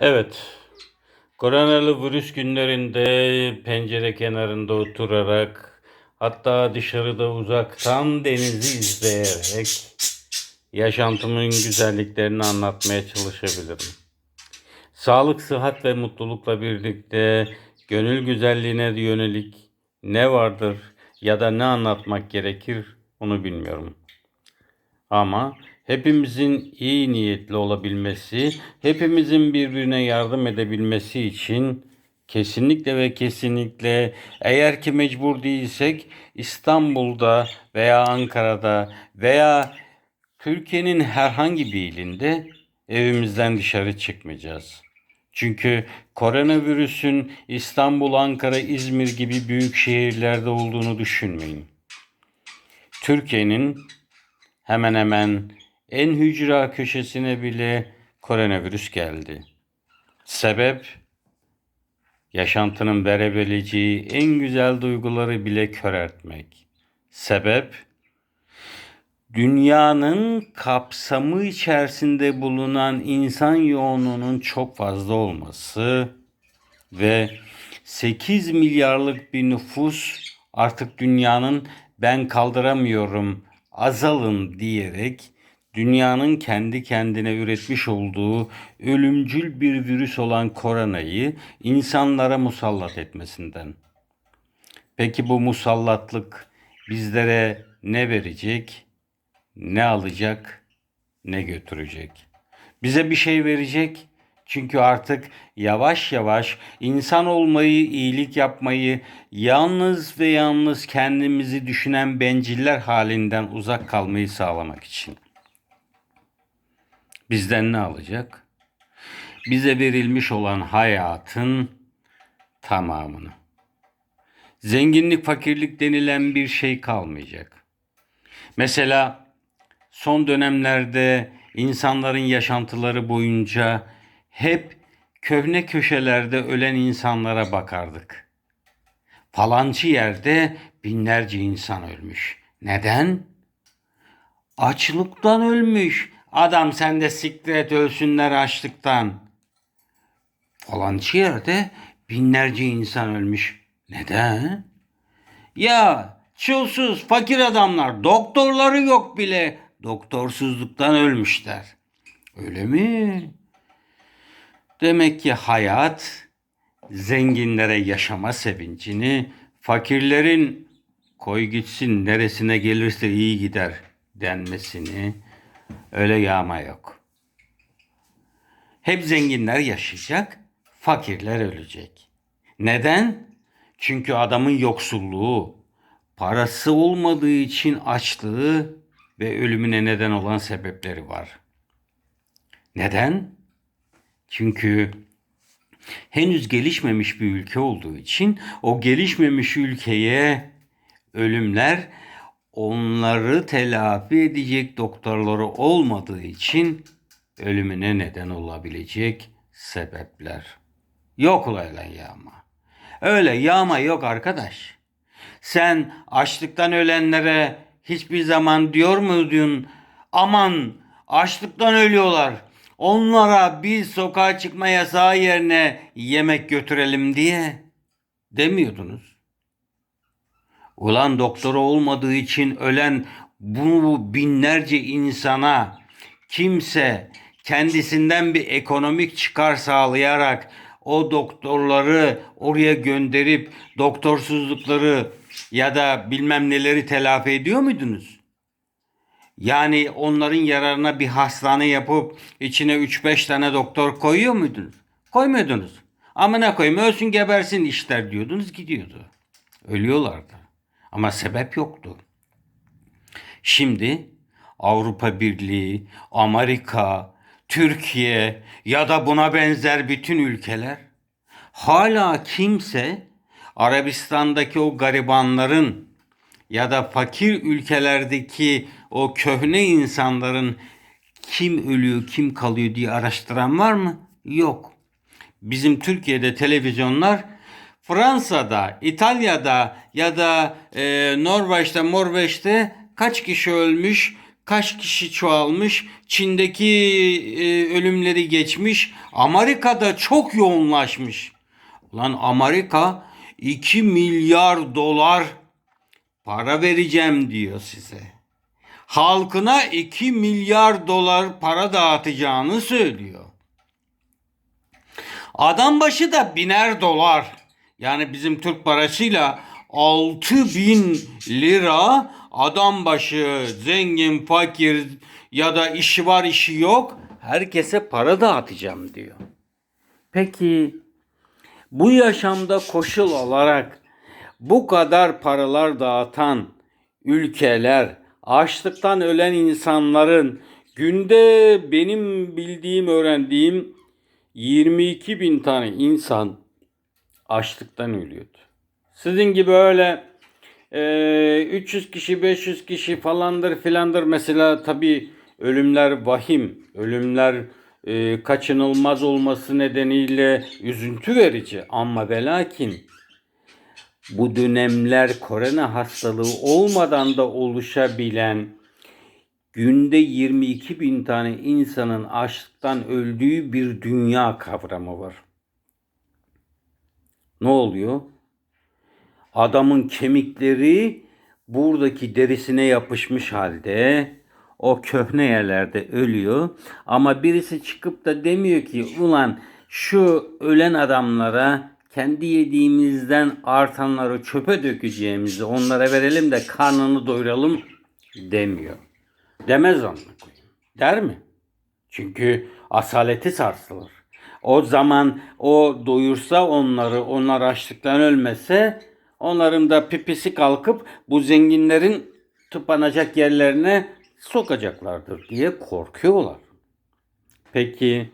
Evet, koronalı virüs günlerinde pencere kenarında oturarak hatta dışarıda uzaktan denizi izleyerek yaşantımın güzelliklerini anlatmaya çalışabilirim. Sağlık, sıhhat ve mutlulukla birlikte gönül güzelliğine yönelik ne vardır ya da ne anlatmak gerekir onu bilmiyorum. Ama hepimizin iyi niyetli olabilmesi, hepimizin birbirine yardım edebilmesi için kesinlikle ve kesinlikle eğer ki mecbur değilsek İstanbul'da veya Ankara'da veya Türkiye'nin herhangi bir ilinde evimizden dışarı çıkmayacağız. Çünkü koronavirüsün İstanbul, Ankara, İzmir gibi büyük şehirlerde olduğunu düşünmeyin. Türkiye'nin hemen hemen en hücra köşesine bile koronavirüs geldi. Sebep yaşantının verebileceği en güzel duyguları bile köreltmek. Sebep dünyanın kapsamı içerisinde bulunan insan yoğunluğunun çok fazla olması ve 8 milyarlık bir nüfus artık dünyanın ben kaldıramıyorum azalın diyerek dünyanın kendi kendine üretmiş olduğu ölümcül bir virüs olan koronayı insanlara musallat etmesinden. Peki bu musallatlık bizlere ne verecek, ne alacak, ne götürecek? Bize bir şey verecek. Çünkü artık yavaş yavaş insan olmayı, iyilik yapmayı, yalnız ve yalnız kendimizi düşünen benciller halinden uzak kalmayı sağlamak için. Bizden ne alacak? Bize verilmiş olan hayatın tamamını. Zenginlik, fakirlik denilen bir şey kalmayacak. Mesela son dönemlerde insanların yaşantıları boyunca hep köhne köşelerde ölen insanlara bakardık. Falancı yerde binlerce insan ölmüş. Neden? Açlıktan ölmüş. Adam sen de siktir et ölsünler açlıktan. Falancı yerde binlerce insan ölmüş. Neden? Ya çulsuz fakir adamlar doktorları yok bile doktorsuzluktan ölmüşler. Öyle mi? Demek ki hayat zenginlere yaşama sevincini, fakirlerin koy gitsin neresine gelirse iyi gider denmesini öyle yağma yok. Hep zenginler yaşayacak, fakirler ölecek. Neden? Çünkü adamın yoksulluğu, parası olmadığı için açlığı ve ölümüne neden olan sebepleri var. Neden? Çünkü henüz gelişmemiş bir ülke olduğu için o gelişmemiş ülkeye ölümler onları telafi edecek doktorları olmadığı için ölümüne neden olabilecek sebepler. Yok öyle yağma. Öyle yağma yok arkadaş. Sen açlıktan ölenlere hiçbir zaman diyor muydun aman açlıktan ölüyorlar. Onlara bir sokağa çıkma yasağı yerine yemek götürelim diye demiyordunuz. Ulan doktoru olmadığı için ölen bu binlerce insana kimse kendisinden bir ekonomik çıkar sağlayarak o doktorları oraya gönderip doktorsuzlukları ya da bilmem neleri telafi ediyor muydunuz? Yani onların yararına bir hastane yapıp içine 3-5 tane doktor koyuyor muydunuz? Koymuyordunuz. Amına koyayım ölsün gebersin işler diyordunuz gidiyordu. Ölüyorlardı. Ama sebep yoktu. Şimdi Avrupa Birliği, Amerika, Türkiye ya da buna benzer bütün ülkeler hala kimse Arabistan'daki o garibanların ya da fakir ülkelerdeki o köhne insanların kim ölüyor, kim kalıyor diye araştıran var mı? Yok. Bizim Türkiye'de televizyonlar Fransa'da, İtalya'da ya da e, Norveç'te, Morveç'te kaç kişi ölmüş, kaç kişi çoğalmış? Çin'deki e, ölümleri geçmiş. Amerika'da çok yoğunlaşmış. Ulan Amerika 2 milyar dolar para vereceğim diyor size. Halkına 2 milyar dolar para dağıtacağını söylüyor. Adam başı da biner dolar. Yani bizim Türk parasıyla 6 bin lira adam başı zengin fakir ya da işi var işi yok herkese para dağıtacağım diyor. Peki bu yaşamda koşul olarak bu kadar paralar dağıtan ülkeler, açlıktan ölen insanların günde benim bildiğim, öğrendiğim 22 bin tane insan açlıktan ölüyordu. Sizin gibi öyle e, 300 kişi, 500 kişi falandır filandır. Mesela tabii ölümler vahim, ölümler e, kaçınılmaz olması nedeniyle üzüntü verici. Ama ve lakin bu dönemler korona hastalığı olmadan da oluşabilen günde 22 bin tane insanın açlıktan öldüğü bir dünya kavramı var. Ne oluyor? Adamın kemikleri buradaki derisine yapışmış halde o köhne yerlerde ölüyor. Ama birisi çıkıp da demiyor ki ulan şu ölen adamlara kendi yediğimizden artanları çöpe dökeceğimizi onlara verelim de karnını doyuralım demiyor. Demez koyayım. Der mi? Çünkü asaleti sarsılır. O zaman o doyursa onları, onlar açlıktan ölmese onların da pipisi kalkıp bu zenginlerin tıpanacak yerlerine sokacaklardır diye korkuyorlar. Peki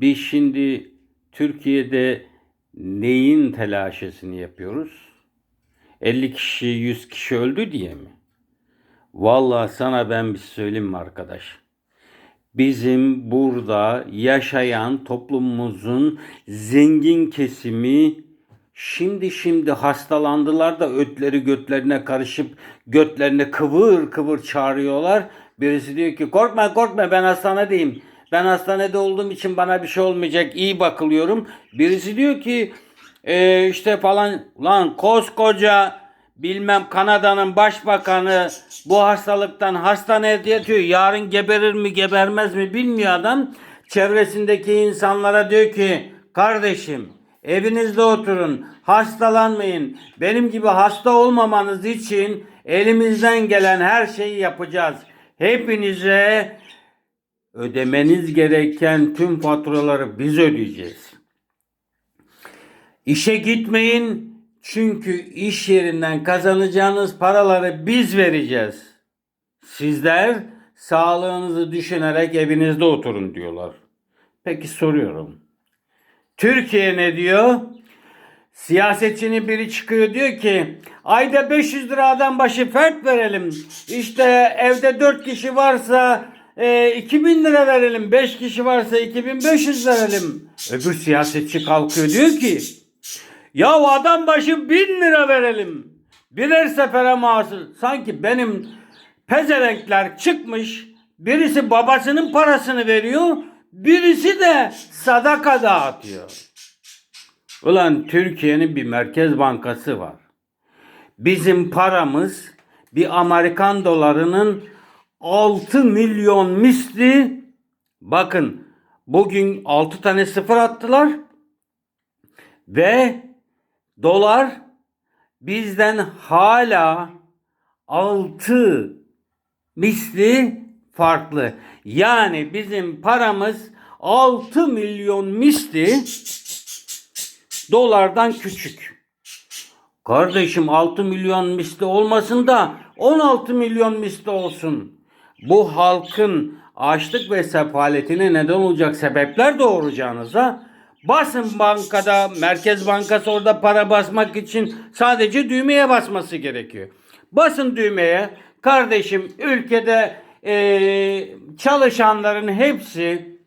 biz şimdi Türkiye'de neyin telaşesini yapıyoruz? 50 kişi 100 kişi öldü diye mi? Vallahi sana ben bir söyleyeyim mi arkadaş? Bizim burada yaşayan toplumumuzun zengin kesimi şimdi şimdi hastalandılar da ötleri götlerine karışıp götlerine kıvır kıvır çağırıyorlar. Birisi diyor ki korkma korkma ben hastanedeyim. Ben hastanede olduğum için bana bir şey olmayacak iyi bakılıyorum. Birisi diyor ki "E, işte falan lan koskoca bilmem Kanada'nın başbakanı bu hastalıktan hastanede yatıyor. Yarın geberir mi gebermez mi bilmiyor adam. Çevresindeki insanlara diyor ki kardeşim evinizde oturun hastalanmayın. Benim gibi hasta olmamanız için elimizden gelen her şeyi yapacağız. Hepinize ödemeniz gereken tüm faturaları biz ödeyeceğiz. İşe gitmeyin çünkü iş yerinden kazanacağınız paraları biz vereceğiz. Sizler sağlığınızı düşünerek evinizde oturun diyorlar. Peki soruyorum. Türkiye ne diyor? Siyasetçinin biri çıkıyor diyor ki ayda 500 lira adam başı fert verelim. İşte evde 4 kişi varsa e, 2000 lira verelim. 5 kişi varsa 2500 verelim. Öbür siyasetçi kalkıyor diyor ki ya adam başı 1000 lira verelim. Birer sefere mahsul. Sanki benim pezevenkler çıkmış. Birisi babasının parasını veriyor. Birisi de sadaka dağıtıyor. Ulan Türkiye'nin bir merkez bankası var. Bizim paramız bir Amerikan dolarının 6 milyon misli. Bakın bugün 6 tane sıfır attılar. Ve dolar bizden hala 6 misli farklı. Yani bizim paramız 6 milyon misli dolardan küçük. Kardeşim 6 milyon misli olmasın da 16 milyon misli olsun. Bu halkın açlık ve sefaletine neden olacak sebepler doğuracağınıza basın bankada Merkez Bankası orada para basmak için sadece düğmeye basması gerekiyor. Basın düğmeye kardeşim ülkede eee, çalışanların hepsi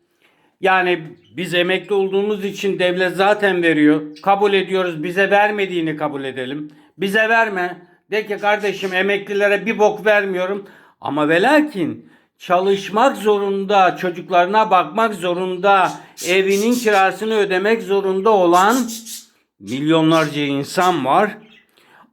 yani biz emekli olduğumuz için devlet zaten veriyor. Kabul ediyoruz. Bize vermediğini kabul edelim. Bize verme. De ki kardeşim emeklilere bir bok vermiyorum. Ama ve lakin çalışmak zorunda, çocuklarına bakmak zorunda, evinin kirasını ödemek zorunda olan milyonlarca insan var.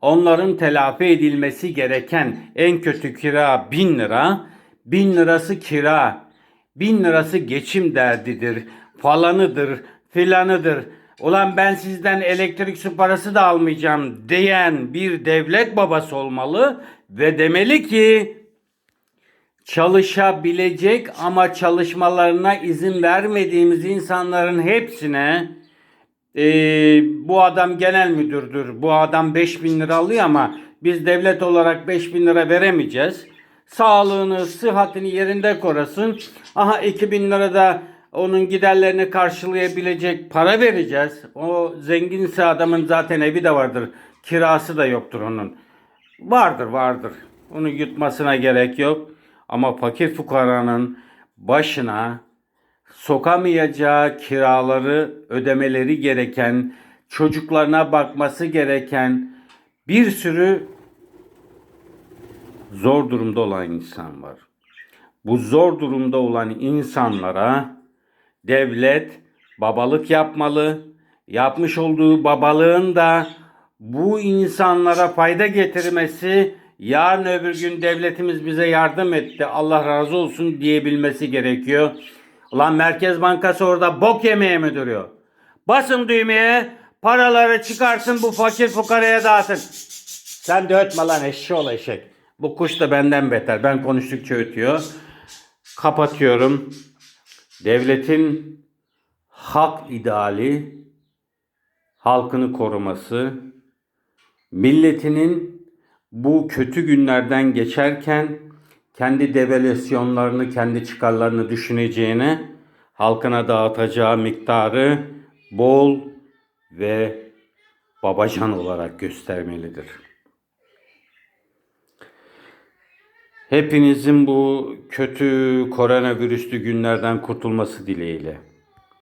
Onların telafi edilmesi gereken en kötü kira bin lira. Bin lirası kira. Bin lirası geçim derdidir. Falanıdır, filanıdır. Ulan ben sizden elektrik su parası da almayacağım diyen bir devlet babası olmalı ve demeli ki çalışabilecek ama çalışmalarına izin vermediğimiz insanların hepsine ee, bu adam genel müdürdür. Bu adam 5000 lira alıyor ama biz devlet olarak 5000 lira veremeyeceğiz. Sağlığını, sıhhatini yerinde korasın. Aha 2000 lira da onun giderlerini karşılayabilecek para vereceğiz. O zenginse adamın zaten evi de vardır. Kirası da yoktur onun. Vardır vardır. Onu yutmasına gerek yok. Ama fakir fukaranın başına sokamayacağı kiraları ödemeleri gereken, çocuklarına bakması gereken bir sürü zor durumda olan insan var. Bu zor durumda olan insanlara devlet babalık yapmalı. Yapmış olduğu babalığın da bu insanlara fayda getirmesi, yarın öbür gün devletimiz bize yardım etti, Allah razı olsun diyebilmesi gerekiyor. Ulan Merkez Bankası orada bok yemeye mi duruyor? Basın düğmeye, paraları çıkarsın bu fakir fukaraya dağıtın. Sen de ötme lan eşşoğlu eşek. Bu kuş da benden beter. Ben konuştukça ötüyor. Kapatıyorum. Devletin hak ideali, halkını koruması, milletinin bu kötü günlerden geçerken kendi devalüasyonlarını, kendi çıkarlarını düşüneceğine halkına dağıtacağı miktarı bol ve babacan olarak göstermelidir. Hepinizin bu kötü koronavirüslü günlerden kurtulması dileğiyle.